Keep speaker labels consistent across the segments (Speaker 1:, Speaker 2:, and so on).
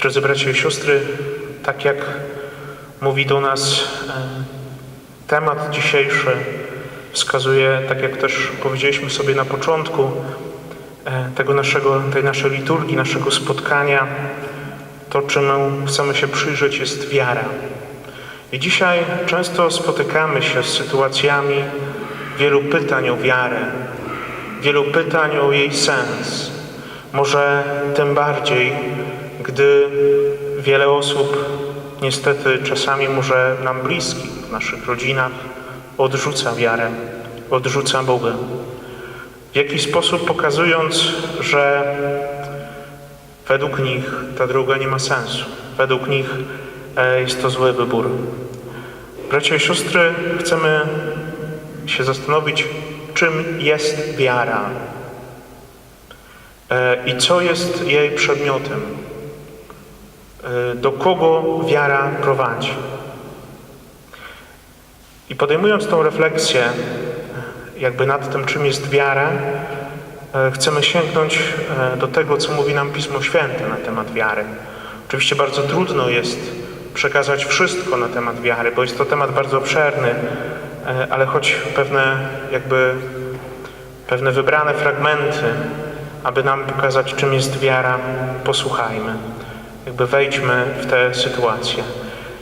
Speaker 1: Drodzy bracia i siostry, tak jak mówi do nas temat dzisiejszy, wskazuje, tak jak też powiedzieliśmy sobie na początku e, tego naszego, tej naszej liturgii, naszego spotkania, to czemu chcemy się przyjrzeć jest wiara. I dzisiaj często spotykamy się z sytuacjami wielu pytań o wiarę, wielu pytań o jej sens. Może tym bardziej, gdy wiele osób, niestety czasami może nam bliskich, w naszych rodzinach, odrzuca wiarę, odrzuca Boga. W jakiś sposób pokazując, że według nich ta droga nie ma sensu. Według nich e, jest to zły wybór. Bracia i siostry, chcemy się zastanowić, czym jest wiara e, i co jest jej przedmiotem, do kogo wiara prowadzi. I podejmując tą refleksję, jakby nad tym, czym jest wiara, e, chcemy sięgnąć e, do tego, co mówi nam Pismo Święte na temat wiary. Oczywiście bardzo trudno jest przekazać wszystko na temat wiary, bo jest to temat bardzo obszerny, ale choć pewne jakby pewne wybrane fragmenty, aby nam pokazać, czym jest wiara, posłuchajmy. Jakby wejdźmy w tę sytuację.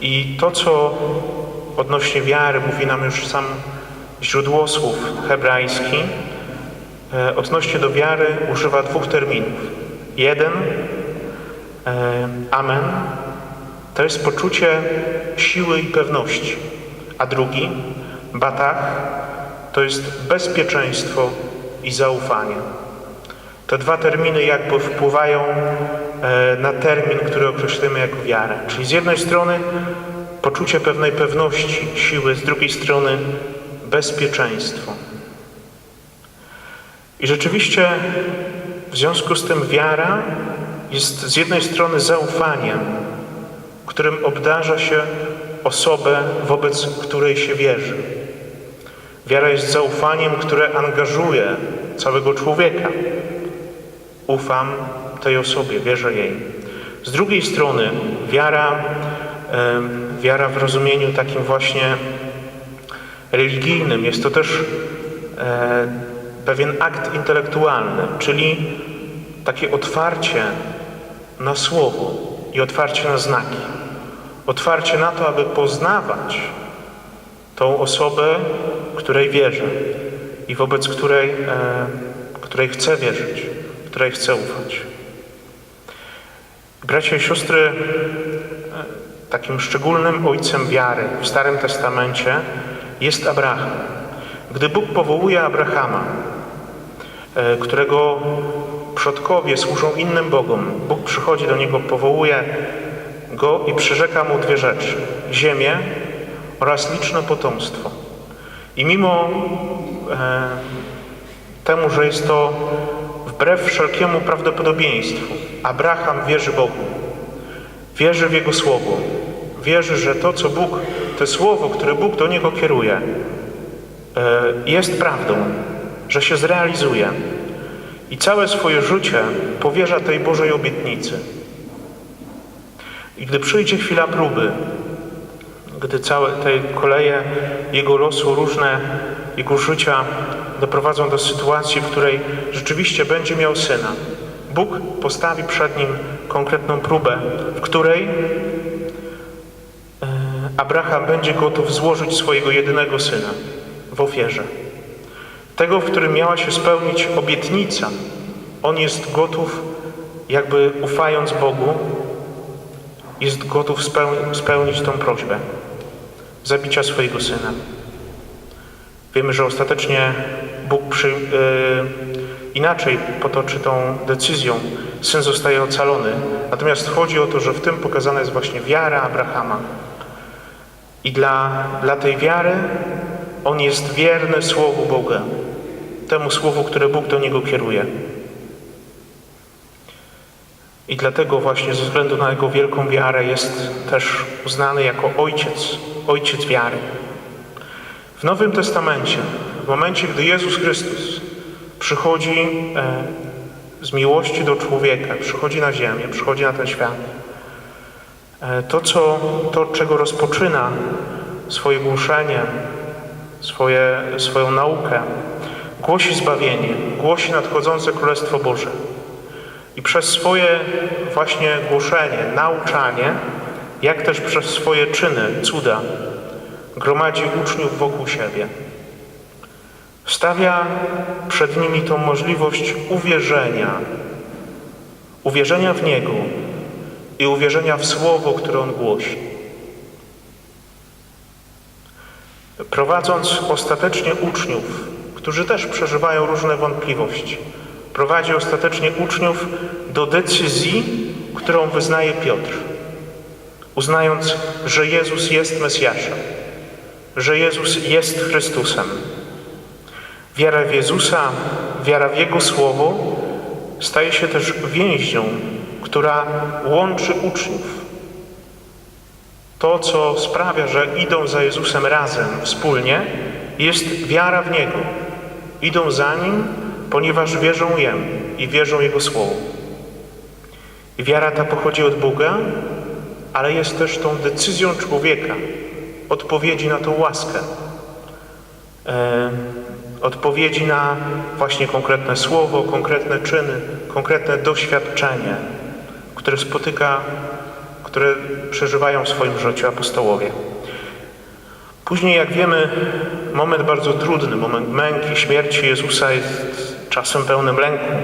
Speaker 1: I to, co odnośnie wiary mówi nam już sam źródło słów hebrajski, e, odnośnie do wiary używa dwóch terminów. Jeden, e, amen, to jest poczucie siły i pewności, a drugi, batach, to jest bezpieczeństwo i zaufanie. Te dwa terminy jakby wpływają na termin, który określimy jako wiarę. Czyli z jednej strony poczucie pewnej pewności, siły, z drugiej strony bezpieczeństwo. I rzeczywiście w związku z tym wiara jest z jednej strony zaufaniem, którym obdarza się osobę, wobec której się wierzy. Wiara jest zaufaniem, które angażuje całego człowieka. Ufam tej osobie, wierzę jej. Z drugiej strony wiara, wiara w rozumieniu takim właśnie religijnym jest to też e, pewien akt intelektualny, czyli takie otwarcie na słowo i otwarcie na znaki. Otwarcie na to, aby poznawać tą osobę, której wierzę i wobec której, e, której chcę wierzyć, której chcę ufać. Bracia i siostry, e, takim szczególnym ojcem wiary w Starym Testamencie jest Abraham. Gdy Bóg powołuje Abrahama, e, którego przodkowie służą innym Bogom, Bóg przychodzi do niego, powołuje go i przyrzeka mu dwie rzeczy: ziemię oraz liczne potomstwo. I mimo e, temu, że jest to wbrew wszelkiemu prawdopodobieństwu, Abraham wierzy Bogu, wierzy w Jego słowo, wierzy, że to, co Bóg, to słowo, które Bóg do niego kieruje, e, jest prawdą, że się zrealizuje. I całe swoje życie powierza tej Bożej obietnicy. I gdy przyjdzie chwila próby, gdy całe te koleje jego losu, różne jego życia doprowadzą do sytuacji, w której rzeczywiście będzie miał syna, Bóg postawi przed nim konkretną próbę, w której e, Abraham będzie gotów złożyć swojego jedynego syna w ofierze. Tego, w którym miała się spełnić obietnica. On jest gotów, jakby ufając Bogu, jest gotów spełnić tą prośbę zabicia swojego syna. Wiemy, że ostatecznie Bóg przy, yy, inaczej potoczy tą decyzją. Syn zostaje ocalony. Natomiast chodzi o to, że w tym pokazana jest właśnie wiara Abrahama. I dla, dla tej wiary on jest wierny Słowu Boga, temu Słowu, które Bóg do niego kieruje. I dlatego właśnie ze względu na jego wielką wiarę jest też uznany jako ojciec, ojciec wiary. W Nowym Testamencie, w momencie, gdy Jezus Chrystus przychodzi e, z miłości do człowieka, przychodzi na ziemię, przychodzi na ten świat, E, To, co, to, czego rozpoczyna swoje głoszenie, swoje, swoją naukę, głosi zbawienie, głosi nadchodzące Królestwo Boże. I przez swoje właśnie głoszenie, nauczanie, jak też przez swoje czyny, cuda, gromadzi uczniów wokół siebie. Stawia przed nimi tą możliwość uwierzenia, uwierzenia w Niego i uwierzenia w Słowo, które On głosi. Prowadząc ostatecznie uczniów, którzy też przeżywają różne wątpliwości, prowadzi ostatecznie uczniów do decyzji, którą wyznaje Piotr, uznając, że Jezus jest Mesjaszem, że Jezus jest Chrystusem. Wiara w Jezusa, wiara w Jego Słowo staje się też więźnią, która łączy uczniów. To, co sprawia, że idą za Jezusem razem, wspólnie, jest wiara w Niego. Idą za Nim, ponieważ wierzą Jemu i wierzą Jego Słowu. Wiara ta pochodzi od Boga, ale jest też tą decyzją człowieka, odpowiedzi na tą łaskę, odpowiedzi na właśnie konkretne słowo, konkretne czyny, konkretne doświadczenie, które spotyka, które przeżywają w swoim życiu apostołowie. Później, jak wiemy, moment bardzo trudny, moment męki, śmierci Jezusa jest czasem pełnym lęku.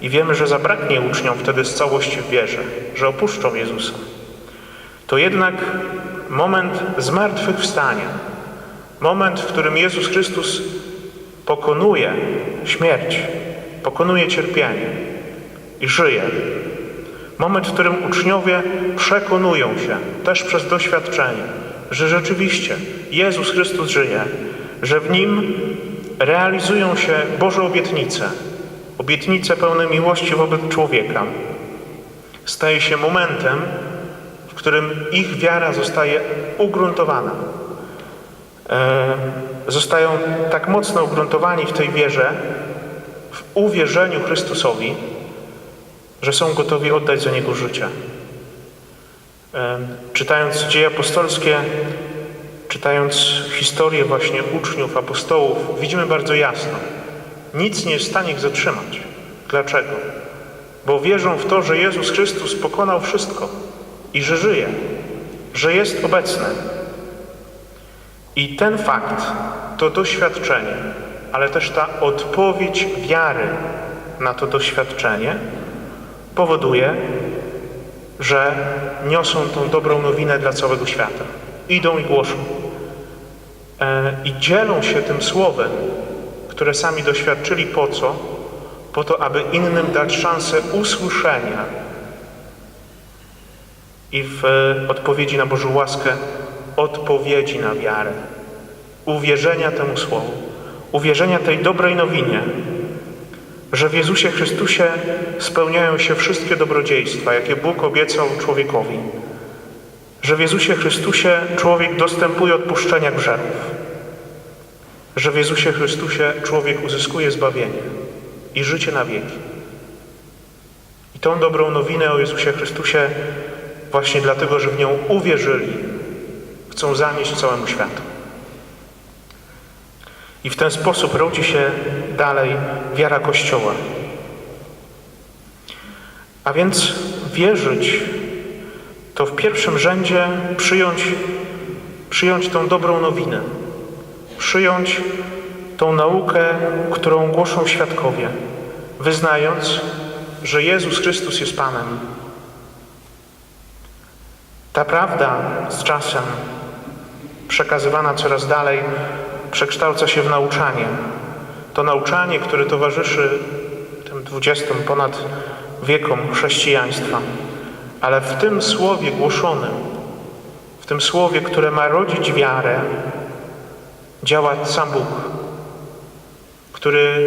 Speaker 1: I wiemy, że zabraknie uczniom wtedy z całości w wierze, że opuszczą Jezusa. To jednak moment zmartwychwstania, moment, w którym Jezus Chrystus pokonuje śmierć, pokonuje cierpienie i żyje. Moment, w którym uczniowie przekonują się, też przez doświadczenie, że rzeczywiście Jezus Chrystus żyje, że w Nim realizują się Boże obietnice, obietnice pełne miłości wobec człowieka. Staje się momentem, którym ich wiara zostaje ugruntowana. E, zostają tak mocno ugruntowani w tej wierze, w uwierzeniu Chrystusowi, że są gotowi oddać za Niego życie. E, czytając dzieje apostolskie, czytając historię właśnie uczniów, apostołów, widzimy bardzo jasno, nic nie jest w stanie ich zatrzymać. Dlaczego? Bo wierzą w to, że Jezus Chrystus pokonał wszystko i że żyje, że jest obecny. I ten fakt, to doświadczenie, ale też ta odpowiedź wiary na to doświadczenie powoduje, że niosą tą dobrą nowinę dla całego świata. Idą i głoszą. E, I dzielą się tym słowem, które sami doświadczyli po co? Po to, aby innym dać szansę usłyszenia i w odpowiedzi na Bożą łaskę odpowiedzi na wiarę, uwierzenia temu słowu, uwierzenia tej dobrej nowinie, że w Jezusie Chrystusie spełniają się wszystkie dobrodziejstwa, jakie Bóg obiecał człowiekowi, że w Jezusie Chrystusie człowiek dostępuje odpuszczenia grzechów, że w Jezusie Chrystusie człowiek uzyskuje zbawienie i życie na wieki. I tą dobrą nowinę o Jezusie Chrystusie właśnie dlatego, że w nią uwierzyli, chcą zanieść całemu światu. I w ten sposób rodzi się dalej wiara Kościoła. A więc wierzyć to w pierwszym rzędzie przyjąć, przyjąć tą dobrą nowinę, przyjąć tą naukę, którą głoszą świadkowie, wyznając, że Jezus Chrystus jest Panem. Ta prawda z czasem, przekazywana coraz dalej, przekształca się w nauczanie. To nauczanie, które towarzyszy tym dwudziestym ponad wiekom chrześcijaństwa, ale w tym słowie głoszonym, w tym słowie, które ma rodzić wiarę, działa sam Bóg, który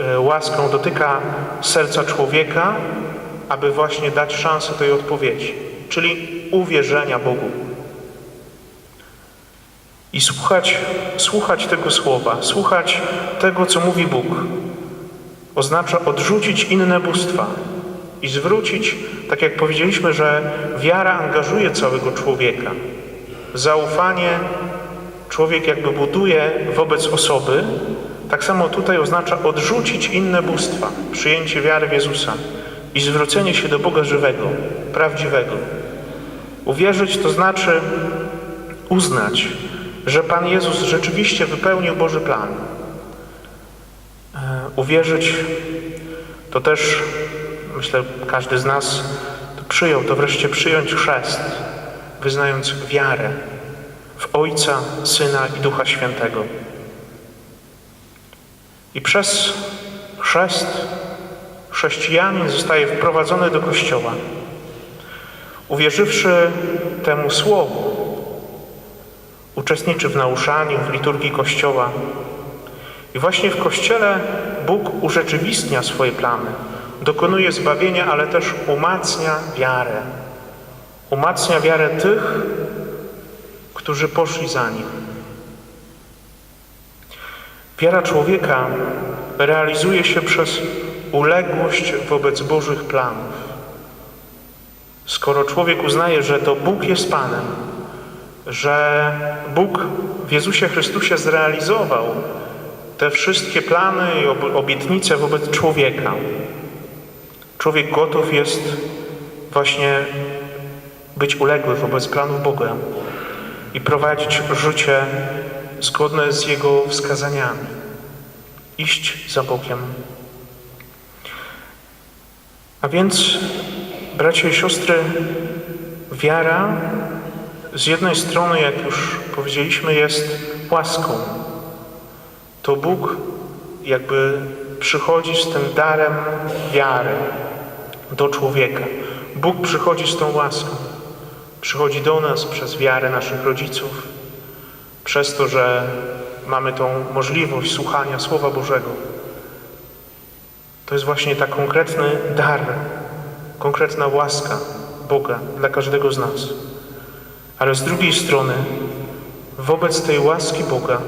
Speaker 1: e, łaską dotyka serca człowieka, aby właśnie dać szansę tej odpowiedzi, czyli uwierzenia Bogu. I słuchać, słuchać tego słowa, słuchać tego, co mówi Bóg, oznacza odrzucić inne bóstwa i zwrócić, tak jak powiedzieliśmy, że wiara angażuje całego człowieka. Zaufanie człowiek jakby buduje wobec osoby, tak samo tutaj oznacza odrzucić inne bóstwa, przyjęcie wiary w Jezusa i zwrócenie się do Boga żywego, prawdziwego. Uwierzyć to znaczy uznać, że Pan Jezus rzeczywiście wypełnił Boży plan. E, Uwierzyć to też, myślę, każdy z nas to przyjął, to wreszcie przyjąć chrzest, wyznając wiarę w Ojca, Syna i Ducha Świętego. I przez chrzest chrześcijanin zostaje wprowadzony do Kościoła. Uwierzywszy temu Słowu, uczestniczy w nauczaniu, w liturgii Kościoła. I właśnie w Kościele Bóg urzeczywistnia swoje plany, dokonuje zbawienia, ale też umacnia wiarę. Umacnia wiarę tych, którzy poszli za Nim. Wiara człowieka realizuje się przez uległość wobec Bożych planów. Skoro człowiek uznaje, że to Bóg jest Panem, że Bóg w Jezusie Chrystusie zrealizował te wszystkie plany i ob- obietnice wobec człowieka, człowiek gotów jest właśnie być uległy wobec planów Boga i prowadzić życie zgodne z Jego wskazaniami. Iść za Bogiem. A więc, bracia i siostry, wiara z jednej strony, jak już powiedzieliśmy, jest łaską. To Bóg jakby przychodzi z tym darem wiary do człowieka. Bóg przychodzi z tą łaską. Przychodzi do nas przez wiarę naszych rodziców, przez to, że mamy tą możliwość słuchania Słowa Bożego. To jest właśnie tak konkretny dar, konkretna łaska Boga dla każdego z nas. Ale z drugiej strony, wobec tej łaski Boga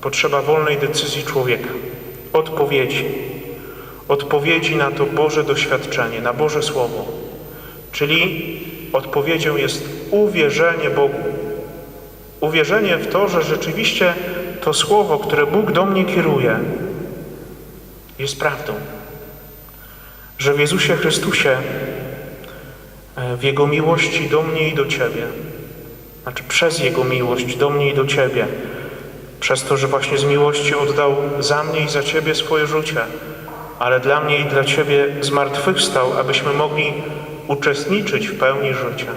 Speaker 1: potrzeba wolnej decyzji człowieka, odpowiedzi. Odpowiedzi na to Boże doświadczenie, na Boże Słowo. Czyli odpowiedzią jest uwierzenie Bogu. Uwierzenie w to, że rzeczywiście to Słowo, które Bóg do mnie kieruje, jest prawdą. Że w Jezusie Chrystusie, e, w Jego miłości do mnie i do Ciebie, znaczy przez Jego miłość do mnie i do Ciebie, przez to, że właśnie z miłości oddał za mnie i za Ciebie swoje życie, ale dla mnie i dla Ciebie zmartwychwstał, abyśmy mogli uczestniczyć w pełni życia.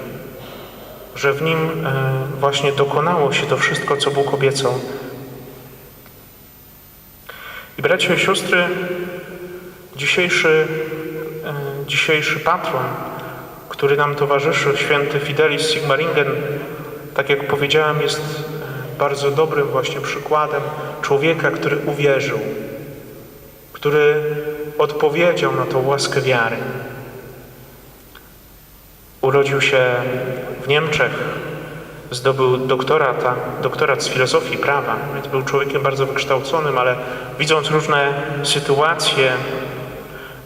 Speaker 1: Że w Nim e, właśnie dokonało się to wszystko, co Bóg obiecał. I bracia i siostry, dzisiejszy, dzisiejszy patron, który nam towarzyszy, święty Fidelis Sigmaringen, tak jak powiedziałem, jest e, bardzo dobrym właśnie przykładem człowieka, który uwierzył, który odpowiedział na tą łaskę wiary. Urodził się w Niemczech, zdobył doktorata, doktorat z filozofii prawa, więc był człowiekiem bardzo wykształconym, ale widząc różne sytuacje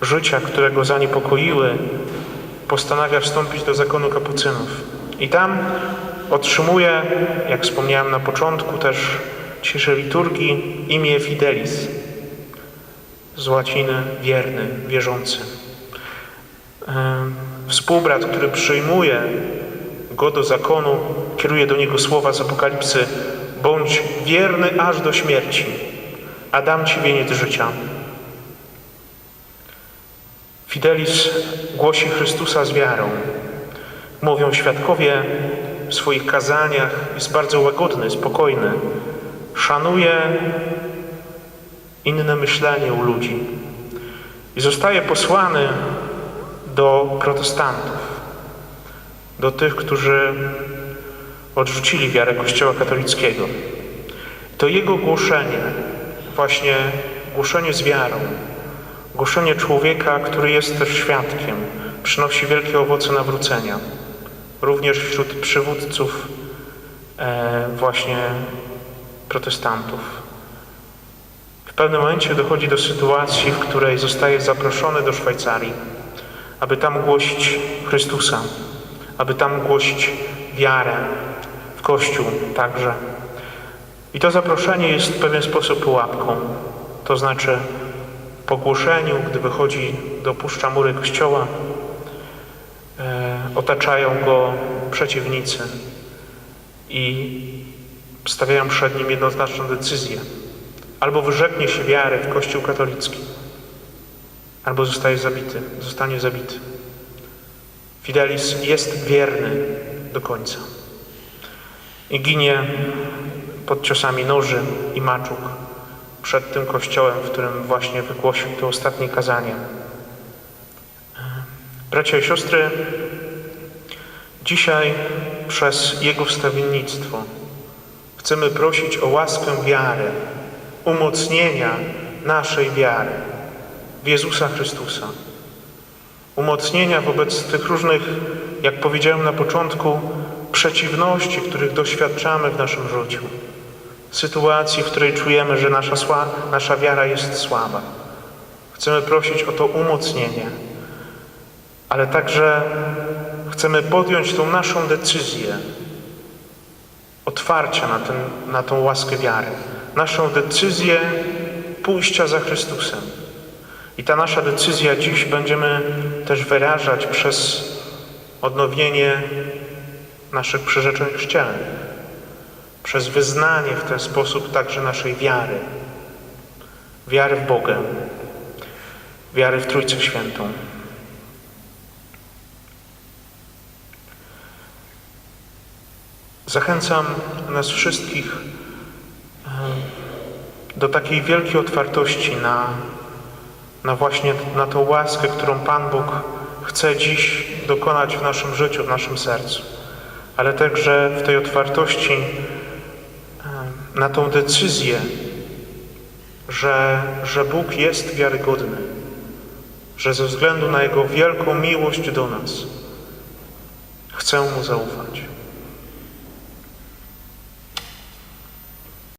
Speaker 1: życia, które go zaniepokoiły, postanawia wstąpić do zakonu kapucynów. I tam otrzymuje, jak wspomniałem na początku też dzisiejszej liturgii, imię Fidelis, z łaciny wierny, wierzący. Współbrat, który przyjmuje go do zakonu, kieruje do niego słowa z Apokalipsy: Bądź wierny aż do śmierci, a dam ci wieniec życia. Fidelis głosi Chrystusa z wiarą. Mówią świadkowie w swoich kazaniach, jest bardzo łagodny, spokojny. Szanuje inne myślenie u ludzi. I zostaje posłany do protestantów, do tych, którzy odrzucili wiarę Kościoła katolickiego. To jego głoszenie, właśnie głoszenie z wiarą, głoszenie człowieka, który jest też świadkiem, przynosi wielkie owoce nawrócenia. Również wśród przywódców e, właśnie protestantów. W pewnym momencie dochodzi do sytuacji, w której zostaje zaproszony do Szwajcarii, aby tam głosić Chrystusa, aby tam głosić wiarę w Kościół także. I to zaproszenie jest w pewien sposób pułapką. To znaczy po głoszeniu, gdy wychodzi do puszcza mury Kościoła, e, otaczają go przeciwnicy i stawiają przed nim jednoznaczną decyzję. Albo wyrzeknie się wiary w Kościół katolicki, albo zostaje zabity, zostanie zabity. Fidelis jest wierny do końca i ginie pod ciosami noży i maczug przed tym kościołem, w którym właśnie wygłosił to ostatnie kazanie. Bracia i siostry, dzisiaj przez Jego wstawiennictwo chcemy prosić o łaskę wiary, umocnienia naszej wiary w Jezusa Chrystusa. Umocnienia wobec tych różnych, jak powiedziałem na początku, przeciwności, których doświadczamy w naszym życiu. Sytuacji, w której czujemy, że nasza, sła, nasza wiara jest słaba. Chcemy prosić o to umocnienie, ale także chcemy podjąć tą naszą decyzję otwarcia na, ten, na tą łaskę wiary, naszą decyzję pójścia za Chrystusem. I ta nasza decyzja dziś będziemy też wyrażać przez odnowienie naszych przyrzeczeń chrzcielnych, przez wyznanie w ten sposób także naszej wiary, wiary w Boga, wiary w Trójcę Świętą. Zachęcam nas wszystkich e, do takiej wielkiej otwartości na, na właśnie na tą łaskę, którą Pan Bóg chce dziś dokonać w naszym życiu, w naszym sercu, ale także w tej otwartości na tą decyzję, że, że Bóg jest wiarygodny, że ze względu na Jego wielką miłość do nas chcę Mu zaufać.